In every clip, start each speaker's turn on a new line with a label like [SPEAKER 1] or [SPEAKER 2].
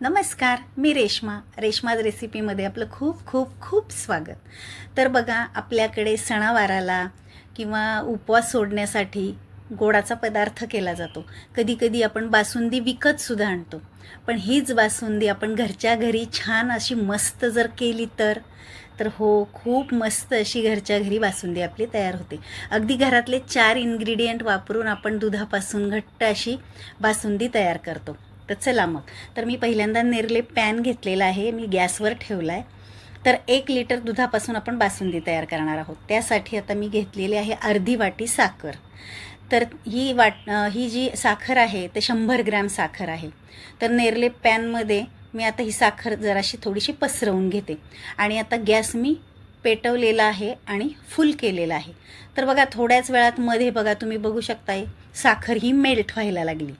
[SPEAKER 1] नमस्कार मी रेश्मा. रेश्माज रेसिपीमध्ये आपलं खूप खूप खूप स्वागत. तर बघा आपल्याकडे सणावाराला किंवा उपवास सोडण्यासाठी गोडाचा पदार्थ केला जातो. कधी कधी आपण बासुंदी विकतसुद्धा आणतो. पण हीच बासुंदी आपण घरच्या घरी छान अशी मस्त जर केली तर तर हो खूप मस्त अशी घरच्या घरी बासुंदी आपली तयार होते. अगदी घरातले चार इन्ग्रेडियंट वापरून आपण दुधापासून घट्ट अशी बासुंदी तयार करतो. तर चला मग. तर मी पहिल्यांदा नेरले पॅन घेतलेला आहे मी गॅसवर ठेवला आहे तर एक लिटर दुधापासून आपण बासुंदी तयार करणार आहोत. त्यासाठी आता मी घेतलेली आहे अर्धी वाटी साखर. तर ही वाट ही जी साखर आहे ते शंभर ग्रॅम साखर आहे. तर नेरले पॅनमध्ये मी आता ही साखर जराशी थोडीशी पसरवून घेते. आणि आता गॅस मी पेटवलेला आहे आणि फुल केलेला आहे. तर बघा थोड्याच वेळात मध्ये बघा तुम्ही बघू शकताय साखर ही मेल्ट व्हायला लागली.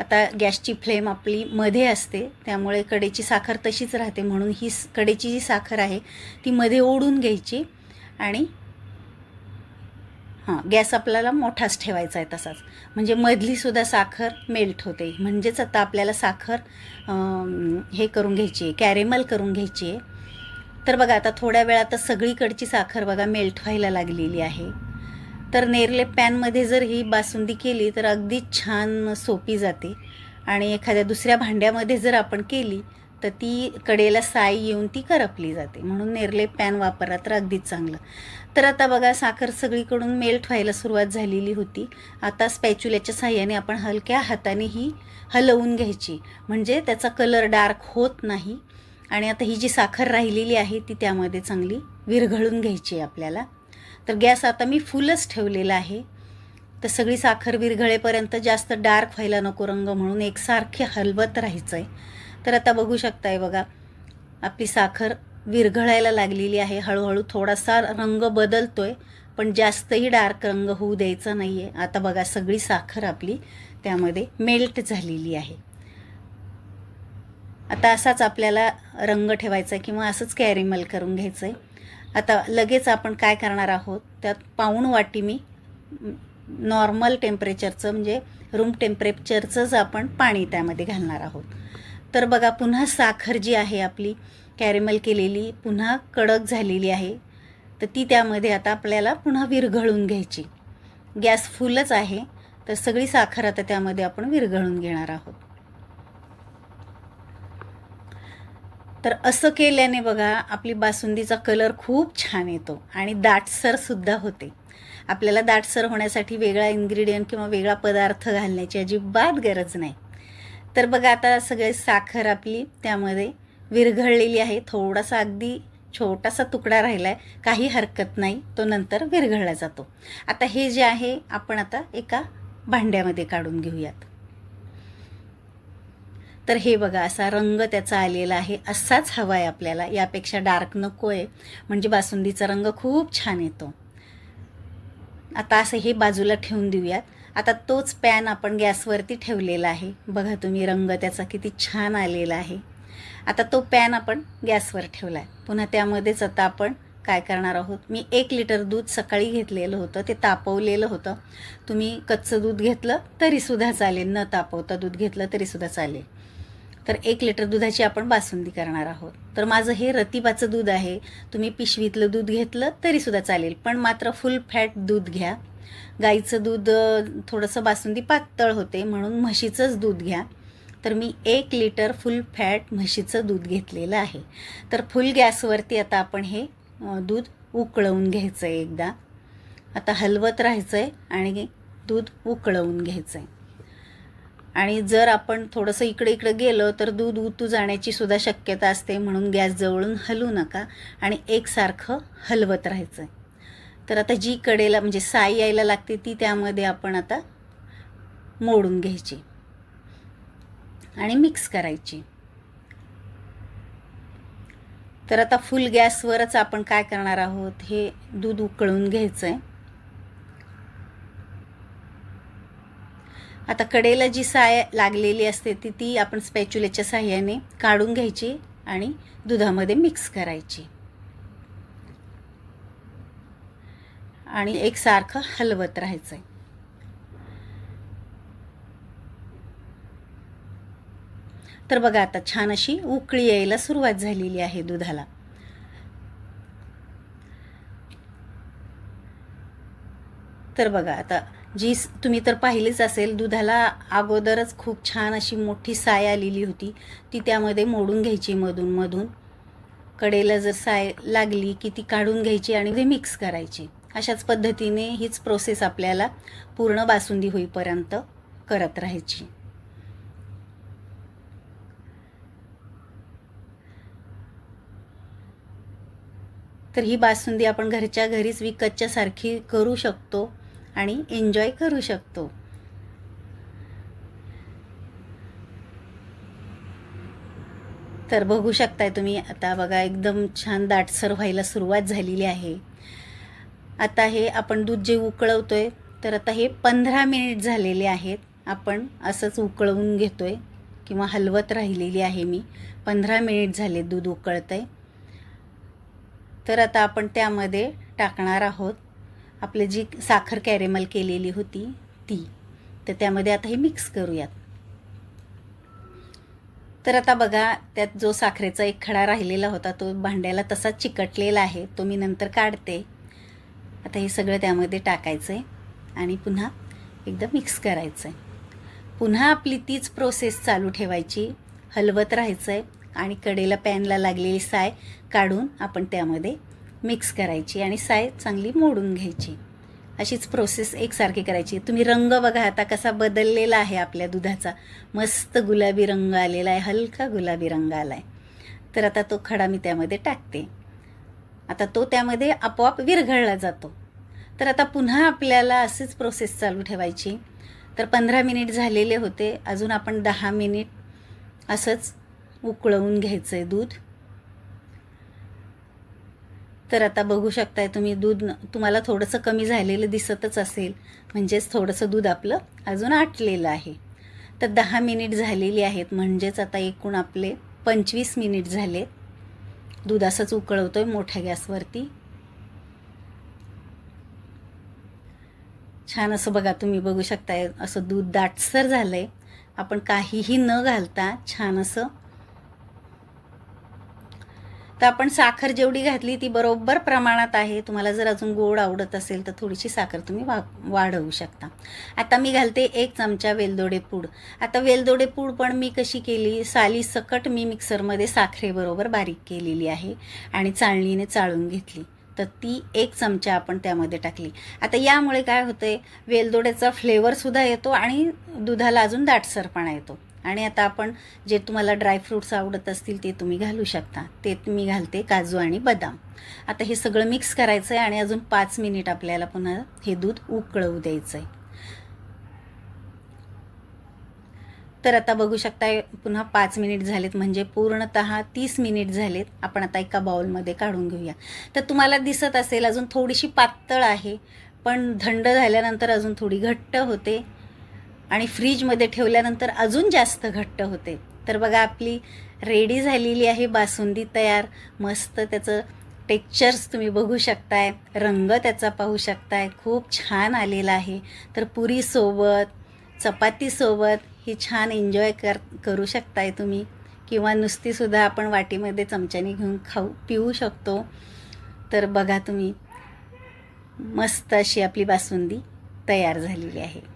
[SPEAKER 1] आता गॅसची फ्लेम आपली मध्ये असते त्यामुळे कडेची साखर तशीच राहते म्हणून ही कडेची जी साखर आहे ती मध्ये ओढून घ्यायची आणि हां गॅस आपल्याला मोठाच ठेवायचा आहे तसाच. म्हणजे मधलीसुद्धा साखर मेल्ट होते. म्हणजेच आता आपल्याला साखर हे करून घ्यायची आहे कॅरेमल करून घ्यायची आहे. तर बघा आता थोड्या वेळातच सगळीकडची साखर बघा मेल्ट व्हायला लागलेली आहे. तर नेरले पॅनमध्ये जर ही बासुंदी केली तर अगदी छान सोपी जाते. आणि एखाद्या दुसऱ्या भांड्यामध्ये जर आपण केली तर ती कडेला साई येऊन ती करपली जाते. म्हणून नेरले पॅन वापरा तर अगदीच चांगलं. तर आता बघा साखर सगळीकडून मेल्ट व्हायला सुरुवात झालेली होती. आता स्पॅच्युल्याच्या साह्याने आपण हलक्या हाताने ही हलवून घ्यायची. म्हणजे त्याचा कलर डार्क होत नाही. आणि आता ही जी साखर राहिलेली आहे ती त्यामध्ये चांगली विरघळून घ्यायची आहे आपल्याला. तर गॅस आता मी फुलच ठेवलेला आहे. तर सगळी साखर विरघळेपर्यंत जास्त डार्क व्हायला नको रंग म्हणून एकसारखे हलवत राहायचं आहे तर आता बघू शकताय बघा आपली साखर विरघळायला लागलेली आहे. हळूहळू थोडासा रंग बदलतोय पण जास्तही डार्क रंग होऊ द्यायचा नाही आहे आता बघा सगळी साखर आपली त्यामध्ये मेल्ट झालेली आहे. आता असाच आपल्याला रंग ठेवायचा आहे किंवा असंच कॅरेमल करून घ्यायचं आहे आता लगेच आपण काय करणार आहोत? त्यात पाऊण वाटी मी नॉर्मल टेम्परेचरचं म्हणजे रूम टेम्परेचरचंच आपण पाणी त्यामध्ये घालणार आहोत. तर बघा पुन्हा साखर जी आहे आपली कॅरेमल केलेली पुन्हा कडक झालेली आहे. तर ती त्यामध्ये आता आपल्याला पुन्हा विरघळून घ्यायची. गॅस फुलच आहे तर सगळी साखर आता त्यामध्ये आपण विरघळून घेणार आहोत. तर असं केल्याने बघा आपली बासुंदीचा कलर खूप छान येतो आणि दाटसरसुद्धा होते. आपल्याला दाटसर होण्यासाठी वेगळा इन्ग्रेडियंट किंवा वेगळा पदार्थ घालण्याची अजिबात गरज नाही. तर बघा आता सगळे साखर आपली त्यामध्ये विरघळलेली आहे. थोडासा अगदी छोटासा तुकडा राहिला आहे काही हरकत नाही. तो नंतर विरघळला जातो. आता हे जे आहे आपण आता एका भांड्यामध्ये काढून घेऊयात. तर हे बघा असा रंग त्याचा आलेला आहे असाच हवा आहे आपल्याला. यापेक्षा डार्क नको आहे म्हणजे बासुंदीचा रंग खूप छान येतो. आता असं हे बाजूला ठेवून देऊयात. आता तोच पॅन आपण गॅसवरती ठेवलेला आहे. बघा तुम्ही रंग त्याचा किती छान आलेला आहे. आता तो पॅन आपण गॅसवर ठेवला आहे पुन्हा त्यामध्येच आता आपण काय करणार आहोत? मी एक लिटर दूध सकाळी घेतलेलं होतं ते तापवलेलं होतं. तुम्ही कच्चं दूध घेतलं तरीसुद्धा चालेल. न तापवता दूध घेतलं तरीसुद्धा चालेल. तर एक लिटर दुधाची आपण बासुंदी करणार आहोत. तर माझं हे रतिबाचं दूध आहे. तुम्ही पिशवीतलं दूध घेतलं तरीसुद्धा चालेल. पण मात्र फुल फॅट दूध घ्या. गाईचं दूध थोडंसं बासुंदी पातळ होते म्हणून म्हशीचंच दूध घ्या. तर मी एक लिटर फुल फॅट म्हशीचं दूध घेतलेलं आहे. तर फुल गॅसवरती आता आपण हे दूध उकळवून घ्यायचं आहे एकदा. आता हलवत राहायचं आहे आणि दूध उकळवून घ्यायचं आहे आणि जर आपण थोडंसं इकडे इकडे गेलो तर दूध उतू जाण्याची सुद्धा शक्यता असते. म्हणून गॅस जवळून हलवू नका आणि एकसारखं हलवत राहायचं आहे तर आता जी कडेला म्हणजे साई यायला लागते ती त्यामध्ये आपण आता मोडून घ्यायची आणि मिक्स करायची. तर आता फुल गॅसवरच आपण काय करणार आहोत हे दूध उकळून घ्यायचं आहे आता कडेला जी साय लागलेली असते ती ती आपण स्पॅच्युलेच्या साह्याने काढून घ्यायची आणि दुधामध्ये मिक्स करायची. आणि एकसारखं हलवत राहायचं आहे तर बघा आता छान अशी उकळी यायला सुरुवात झालेली आहे दुधाला. तर बघा आता जी तुम्ही तर पाहिलीच असेल दुधाला अगोदरच खूप छान अशी मोठी साय आलेली होती. ती त्यामध्ये मोडून घ्यायची मधून मधून. कडेला जर साय लागली की ती काढून घ्यायची आणि ते मिक्स करायची. अशाच पद्धतीने हीच प्रोसेस आपल्याला पूर्ण बासुंदी होईपर्यंत करत राहायची. तर ही बासुंदी आपण घरच्या घरीच विकतच्या सारखी करू शकतो. आणि एन्जॉय करू शकतो. तर बघू शकताय तुम्ही आता बघा एकदम छान दाटसर व्हायला सुरुवात झालेली आहे. आता हे आपण दूध जे उकळवतो आहे तर आता हे पंधरा मिनिट झालेले आहेत. आपण असंच उकळवून घेतो आहे किंवा हलवत राहिलेली आहे मी. पंधरा मिनिट झाले दूध उकळतंय. तर आता आपण त्यामध्ये टाकणार आहोत. आपली जी साखर कॅरेमल केलेली होती ती. तर त्यामध्ये आता हे मिक्स करूयात. तर आता बघा त्यात जो साखरेचा एक खडा राहिलेला होता तो भांड्याला तसाच चिकटलेला आहे तो मी नंतर काढते. आता हे सगळं त्यामध्ये टाकायचं आहे आणि पुन्हा एकदम मिक्स करायचं आहे पुन्हा आपली तीच प्रोसेस चालू ठेवायची. हलवत राहायचं आहे आणि कडेला पॅनला लागलेली साय काढून आपण त्यामध्ये मिक्स करायची आणि साय चांगली मोडून घ्यायची. अशीच प्रोसेस एकसारखी करायची. तुम्ही रंग बघा आता कसा बदललेला आहे आपल्या दुधाचा. मस्त गुलाबी रंग आलेला आहे हलका गुलाबी रंग आला आहे तर आता तो खडा मी त्यामध्ये टाकते. आता तो त्यामध्ये आपोआप विरघळला जातो. तर आता पुन्हा आपल्याला अशीच प्रोसेस चालू ठेवायची. तर पंधरा मिनिट झालेले होते. अजून आपण दहा मिनिट असंच उकळवून घ्यायचं आहे दूध. तर आता बघू शकताय तुम्ही दूध तुम्हाला थोडंसं कमी झालेलं दिसतच असेल. म्हणजेच थोडंसं दूध आपलं अजून आटलेलं आहे. तर दहा मिनिट झालेली आहेत म्हणजेच आता एकूण आपले पंचवीस मिनिट झाले. दूध असंच उकळवतो आहे मोठ्या गॅसवरती. छान असं बघा तुम्ही बघू शकताय असं दूध दाटसर झालं आहे आपण काहीही न घालता छान असं तर आपण साखर जेवढी घातली ती बरोबर प्रमाणात आहे. तुम्हाला जर अजून गोड आवडत असेल तर थोडीशी साखर तुम्ही वा वाढवू शकता. आता मी घालते एक चमचा वेलदोडे पूड. आता वेलदोडे पूड पण मी कशी केली? साली सकट मी मिक्सरमध्ये साखरेबरोबर बारीक केलेली आहे आणि चाळणीने चाळून घेतली. तर ती एक चमचा आपण त्यामध्ये टाकली. आता यामुळे काय होतंय? वेलदोड्याचा फ्लेवरसुद्धा येतो आणि दुधाला अजून दाटसरपणा येतो. आणि आता आपण जे तुम्हाला ड्रायफ्रूट्स आवडत असतील ते तुम्ही घालू शकता. ते मी घालते काजू आणि बदाम. आता हे सगळं मिक्स करायचं आहे आणि अजून पाच मिनिट आपल्याला पुन्हा हे दूध उकळवू द्यायचं आहे तर आता बघू शकता पुन्हा पाच मिनिट झालेत म्हणजे पूर्णत तीस मिनिट झालेत. आपण आता एका बाउलमध्ये काढून घेऊया. तर तुम्हाला दिसत असेल अजून थोडीशी पातळ आहे पण थंड झाल्यानंतर अजून थोडी घट्ट होते. आणि फ्रीजमध्ये ठेवल्यानंतर अजून जास्त घट्ट होते. तर बघा आपली रेडी झालेली आहे बासुंदी तयार. मस्त त्याचं टेक्चर्स तुम्ही बघू शकताय रंग त्याचा पाहू शकताय. खूप छान आलेला आहे. तर पुरीसोबत चपातीसोबत ही छान एन्जॉय कर करू शकताय तुम्ही. किंवा नुसतीसुद्धा आपण वाटीमध्ये चमच्याने घेऊन खाऊ पिऊ शकतो. तर बघा तुम्ही मस्त अशी आपली बासुंदी तयार झालेली आहे.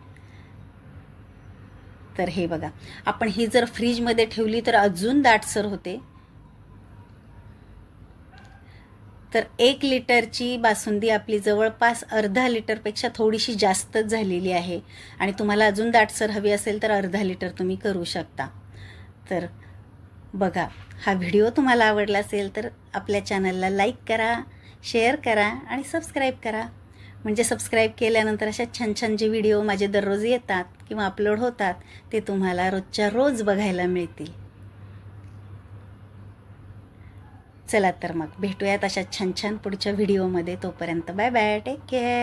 [SPEAKER 1] तर हे बघा. आपण ही जर फ्रीजमध्ये ठेवली तर अजून दाटसर होते. तर एक लिटरची बासुंदी आपली जवळपास अर्धा लिटरपेक्षा थोडीशी जास्तच झालेली आहे. आणि तुम्हाला अजून दाटसर हवी असेल तर अर्धा लिटर तुम्ही करू शकता. तर बघा हा व्हिडिओ तुम्हाला आवडला असेल तर आपल्या चॅनलला लाईक करा शेअर करा आणि सबस्क्राईब करा. म्हणजे सबस्क्राईब केल्यानंतर अशा छान छान जे व्हिडिओ माझे दररोज येतात किंवा अपलोड होतात ते तुम्हाला रोजच्या रोज बघायला मिळतील. चला तर मग भेटूयात अशा छान छान पुढच्या व्हिडिओमध्ये तोपर्यंत बाय बाय टेक केअर